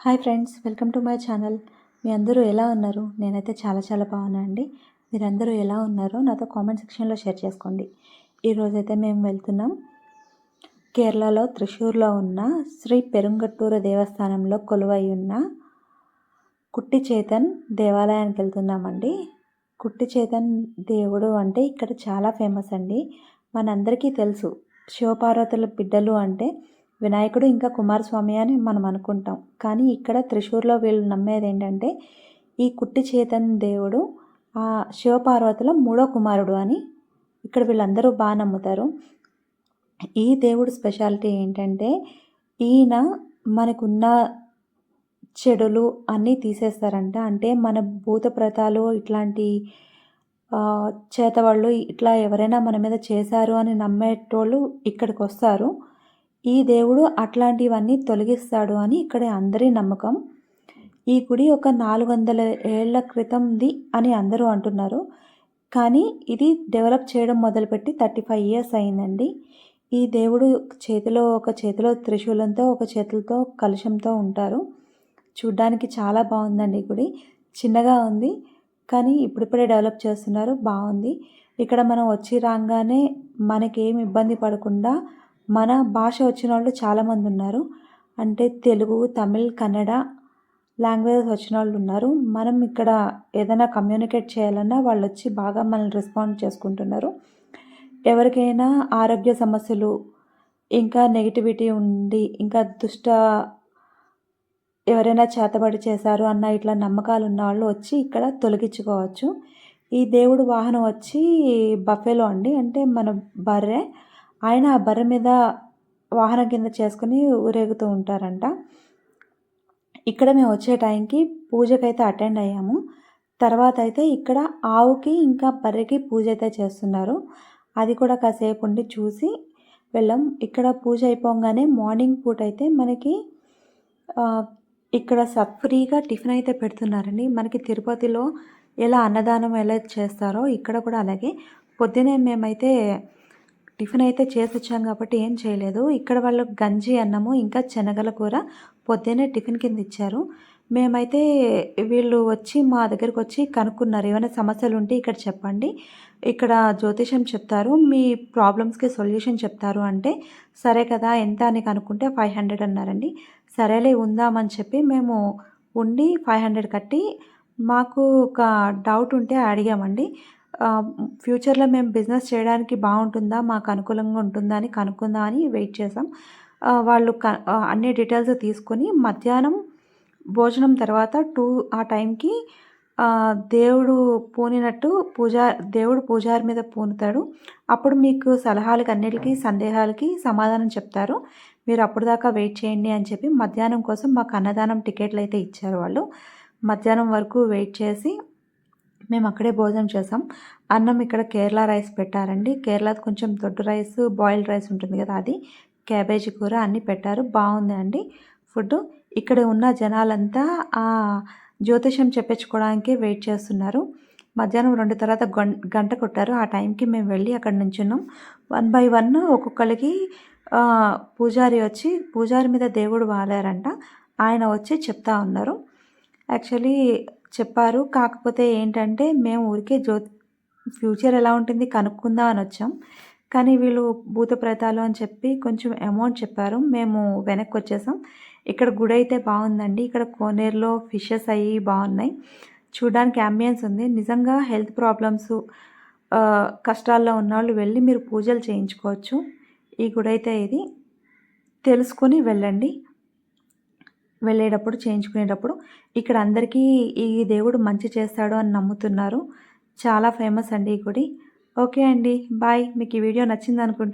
Hi friends welcome to my channel. మీ అందరూ ఎలా ఉన్నారు? నేనైతే చాలా చాలా బాగున్నా అండి. మీరందరూ ఎలా ఉన్నారో నాతో కామెంట్ సెక్షన్లో షేర్ చేసుకోండి. ఈరోజైతే మేము వెళ్తున్నాం కేరళలో త్రిశూర్లో ఉన్న శ్రీ పెరుంగట్టూరు దేవస్థానంలో కొలువై ఉన్న కుట్టి చేతన్ దేవాలయానికి వెళ్తున్నామండి. కుట్టి చేతన్ దేవుడు అంటే ఇక్కడ చాలా ఫేమస్ అండి. మనందరికీ తెలుసు శివపార్వతుల బిడ్డలు అంటే వినాయకుడు ఇంకా కుమారస్వామి అని మనం అనుకుంటాం. కానీ ఇక్కడ త్రిశూర్లో వీళ్ళు నమ్మేది ఏంటంటే ఈ కుట్టి చేతన్ దేవుడు ఆ శివపార్వతుల మూడో కుమారుడు అని ఇక్కడ వీళ్ళందరూ బాగా నమ్ముతారు. ఈ దేవుడు స్పెషాలిటీ ఏంటంటే ఈయన మనకున్న చెడులు అన్నీ తీసేస్తారంట. అంటే మన భూత ప్రతాలు ఇట్లాంటి చేతవాళ్ళు ఇట్లా ఎవరైనా మన మీద చేశారు అని నమ్మేటోళ్ళు ఇక్కడికి వస్తారు ఈ దేవుడు అట్లాంటివన్నీ తొలగిస్తాడు అని ఇక్కడ అందరి నమ్మకం. ఈ గుడి ఒక నాలుగు వందల ఏళ్ళ క్రితంది అని అందరూ అంటున్నారు. కానీ ఇది డెవలప్ చేయడం మొదలుపెట్టి థర్టీ ఫైవ్ ఇయర్స్ అయిందండి. ఈ దేవుడు చేతిలో ఒక చేతిలో త్రిశూలంతో ఒక చేతులతో కలుషంతో ఉంటారు. చూడ్డానికి చాలా బాగుందండి గుడి. చిన్నగా ఉంది కానీ ఇప్పుడిప్పుడే డెవలప్ చేస్తున్నారు. బాగుంది. ఇక్కడ మనం వచ్చి రాగానే మనకేం ఇబ్బంది పడకుండా మన భాష వచ్చిన వాళ్ళు చాలామంది ఉన్నారు. అంటే తెలుగు తమిళ్ కన్నడ లాంగ్వేజెస్ వచ్చిన వాళ్ళు ఉన్నారు. మనం ఇక్కడ ఏదైనా కమ్యూనికేట్ చేయాలన్నా వాళ్ళు వచ్చి బాగా మనల్ని రెస్పాండ్ చేసుకుంటున్నారు. ఎవరికైనా ఆరోగ్య సమస్యలు ఇంకా నెగిటివిటీ ఉండి ఇంకా దుష్ట ఎవరైనా చేతబడి చేశారు అన్న ఇట్లా నమ్మకాలు ఉన్న వాళ్ళు వచ్చి ఇక్కడ తొలగించుకోవచ్చు. ఈ దేవుడు వాహనం వచ్చి బఫేలో అండి. అంటే మన బర్రె ఆయన ఆ బర్రె మీద వాహనం కింద చేసుకుని ఊరేగుతూ ఉంటారంట. ఇక్కడ మేము వచ్చే టైంకి పూజకైతే అటెండ్ అయ్యాము. తర్వాత అయితే ఇక్కడ ఆవుకి ఇంకా బర్రెకి పూజ అయితే చేస్తున్నారు. అది కూడా కాసేపు ఉండి చూసి వెళ్ళాం. ఇక్కడ పూజ అయిపోగానే మార్నింగ్ పూట అయితే మనకి ఇక్కడ ఫ్రీగా టిఫిన్ అయితే పెడుతున్నారండి. మనకి తిరుపతిలో ఎలా అన్నదానం ఎలా చేస్తారో ఇక్కడ కూడా అలాగే. పొద్దునే మేమైతే టిఫిన్ అయితే చేసి వచ్చాం కాబట్టి ఏం చేయలేదు. ఇక్కడ వాళ్ళు గంజి అన్నము ఇంకా శనగల కూర పొద్దున్నే టిఫిన్ కింద ఇచ్చారు. మేమైతే వీళ్ళు వచ్చి మా దగ్గరకు వచ్చి కనుక్కున్నారు. ఏమైనా సమస్యలు ఉంటే ఇక్కడ చెప్పండి. ఇక్కడ జ్యోతిషం చెప్తారు. మీ ప్రాబ్లమ్స్కి సొల్యూషన్ చెప్తారు అంటే సరే కదా ఎంత అని కనుక్కుంటే ఫైవ్ హండ్రెడ్ అన్నారండి. సరేలే ఉందామని చెప్పి మేము ఉండి ఫైవ్ హండ్రెడ్ కట్టి మాకు ఒక డౌట్ ఉంటే అడిగామండి. ఫ్యూచర్లో మేము బిజినెస్ చేయడానికి బాగుంటుందా మాకు అనుకూలంగా ఉంటుందా అని కనుక్కుందా అని వెయిట్ చేసాం వాళ్ళు క అన్ని డీటెయిల్స్ తీసుకొని మధ్యాహ్నం భోజనం తర్వాత టూ ఆ టైంకి దేవుడు పూనినట్టు పూజా దేవుడు పూజారి మీద పూనుతాడు. అప్పుడు మీకు సలహాలకి అన్నిటికీ సందేహాలకి సమాధానం చెప్తారు. మీరు అప్పుడు దాకా వెయిట్ చేయండి అని చెప్పి మధ్యాహ్నం కోసం మాకు అన్నదానం టికెట్లు అయితే ఇచ్చారు వాళ్ళు. మధ్యాహ్నం వరకు వెయిట్ చేసి మేము అక్కడే భోజనం చేసాం. అన్నం ఇక్కడ కేరళ రైస్ పెట్టారండి. కేరళ కొంచెం దొడ్డు రైస్ బాయిల్డ్ రైస్ ఉంటుంది కదా అది. క్యాబేజీ కూర అన్నీ పెట్టారు. బాగుంది అండి ఫుడ్ ఇక్కడ ఉన్న జనాలంతా ఆ జ్యోతిషం చెప్పించుకోవడానికి వెయిట్ చేస్తున్నారు. మధ్యాహ్నం రెండు తర్వాత గంట కొట్టారు. ఆ టైంకి మేము వెళ్ళి అక్కడ నుంచున్నాం. వన్ బై వన్ ఒక్కొక్కరికి పూజారి వచ్చి పూజారి మీద దేవుడు వాలారంట ఆయన వచ్చి చెప్తా ఉన్నారు. యాక్చువల్లీ చెప్పారు. కాకపోతే ఏంటంటే మేము ఊరికే జ్యో ఫ్యూచర్ ఎలా ఉంటుంది కనుక్కుందాం అని వచ్చాం. కానీ వీళ్ళు భూత ప్రేతాలు అని చెప్పి కొంచెం అమౌంట్ చెప్పారు. మేము వెనక్కి వచ్చేసాం. ఇక్కడ గుడి అయితే బాగుందండి. ఇక్కడ కోనేరులో ఫిషెస్ అయ్యి బాగున్నాయి. చూడడానికి అంబియన్స్ ఉంది. నిజంగా హెల్త్ ప్రాబ్లమ్స్ కష్టాల్లో ఉన్నవాళ్ళు వెళ్ళి మీరు పూజలు చేయించుకోవచ్చు. ఈ గుడి అయితే ఇది. తెలుసుకొని వెళ్ళండి. వెళ్ళేటప్పుడు చేయించుకునేటప్పుడు ఇక్కడ అందరికీ ఈ దేవుడు మంచి చేస్తాడు అని నమ్ముతున్నారు. చాలా ఫేమస్ అండి ఈ గుడి. ఓకే అండి. బాయ్. మీకు ఈ వీడియో నచ్చింది అనుకుంటున్నాను